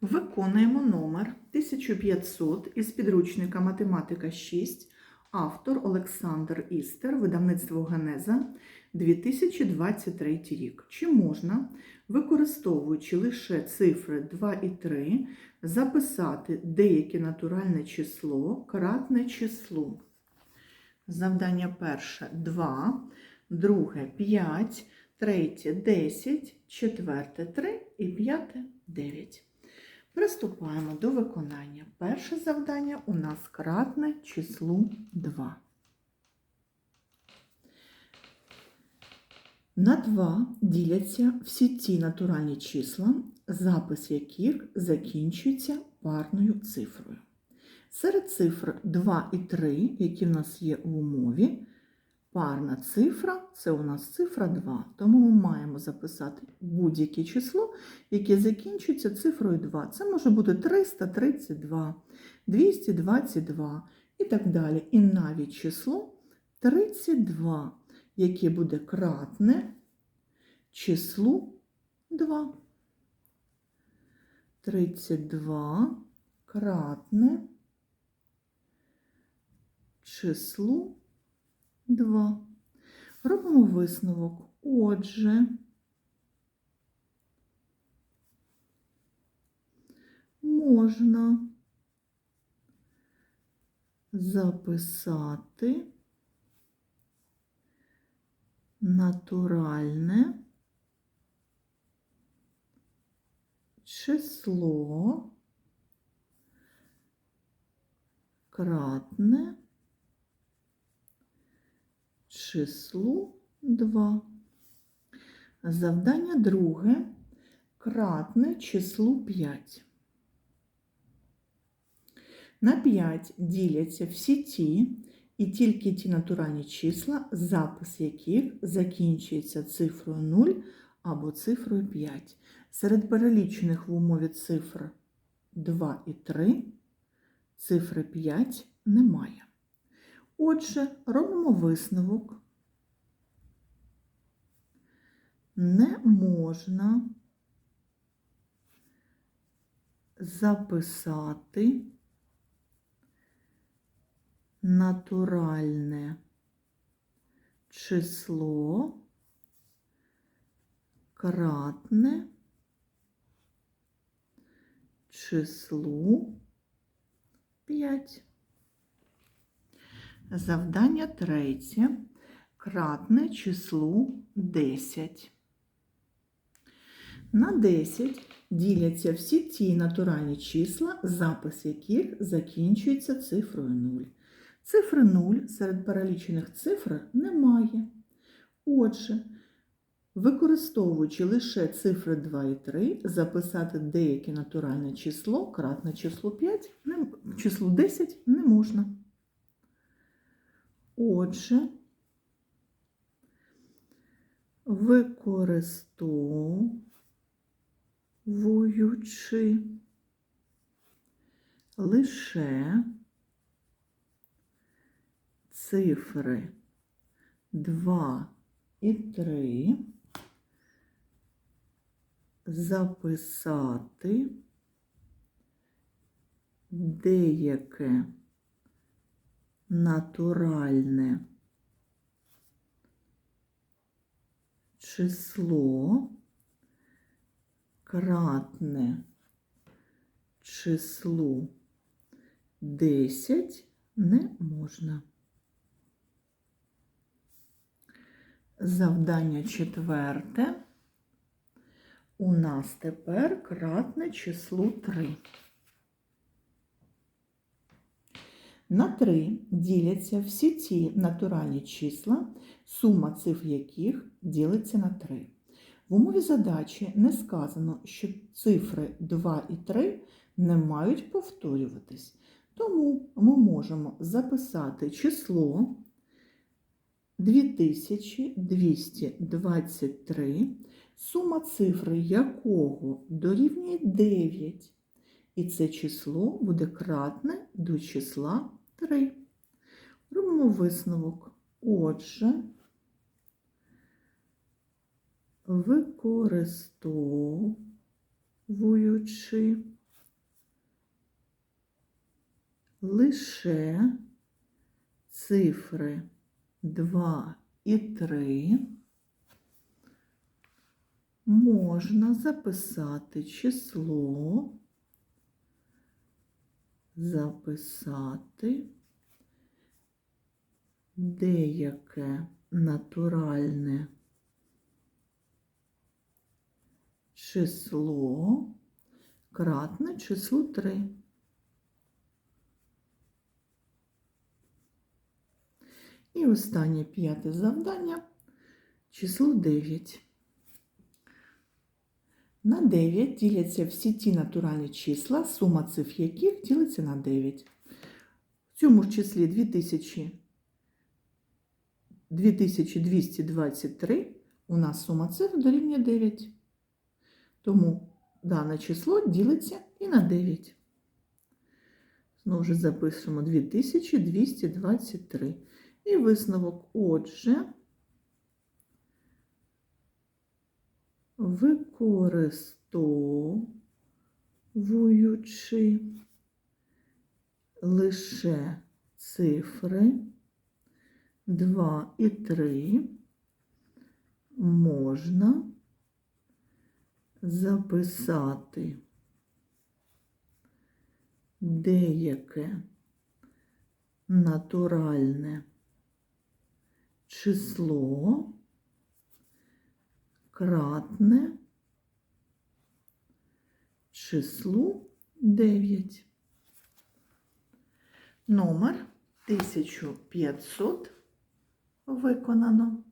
Виконуємо номер 1500 із підручника Математика 6, автор Олександр Істер, видавництво Генеза, 2023 рік. Чи можна, використовуючи лише цифри 2 і 3, записати деяке натуральне число, кратне числу? Завдання перше 2, друге 5, третє 10, четверте 3 і п'яте 9. Приступаємо до виконання. Перше завдання у нас кратне числу 2. На 2 діляться всі ті натуральні числа, запис яких закінчується парною цифрою. Серед цифр 2 і 3, які в нас є в умові, парна цифра це у нас цифра 2. Тому ми маємо записати будь-яке число, яке закінчується цифрою 2. Це може бути 332, 222 і так далі. І навіть число 32, яке буде кратне числу 2. 32 кратне числу 2. Робимо висновок. Отже, можна записати натуральне число кратне числу 2. Завдання друге кратне числу 5. На 5 діляться всі ті і тільки ті натуральні числа, запис яких закінчується цифрою 0 або цифрою 5. Серед перелічених в умові цифр 2 і 3 цифри 5 немає. Отже, робимо висновок. Не можна записати натуральне число кратне числу 5. Завдання третє. Кратне числу 10. На 10 діляться всі ті натуральні числа, запис яких закінчується цифрою 0. Цифри 0 серед перелічених цифр немає. Отже, використовуючи лише цифри 2 і 3, записати деяке натуральне число, кратне число 5, не, числу 10 не можна. Отже, використовуючи лише цифри 2 і 3, записати деяке натуральне число кратне числу 10 не можна. Завдання четверте. У нас тепер кратне числу 3. На 3 діляться всі ті натуральні числа, сума цифр яких ділиться на 3. В умові задачі не сказано, що цифри 2 і 3 не мають повторюватись. Тому ми можемо записати число 2223, сума цифри якого дорівнює 9. І це число буде кратне до числа 3. Робимо висновок. Отже, використовуючи лише цифри 2 і 3 можна записати число, записати деяке натуральне число кратне числу 3. І останнє п'яте завдання число 9. На 9 діляться всі ті натуральні числа, сума цифр яких ділиться на 9. В цьому ж числі 2000, 2223 у нас сума цифр дорівнює 9. Тому дане число ділиться і на 9. Знову ж запишемо 2223. І висновок, отже, використовуючи лише цифри 2 і 3, можна записати деяке натуральне число кратне числу 9. Номер 1500 виконано.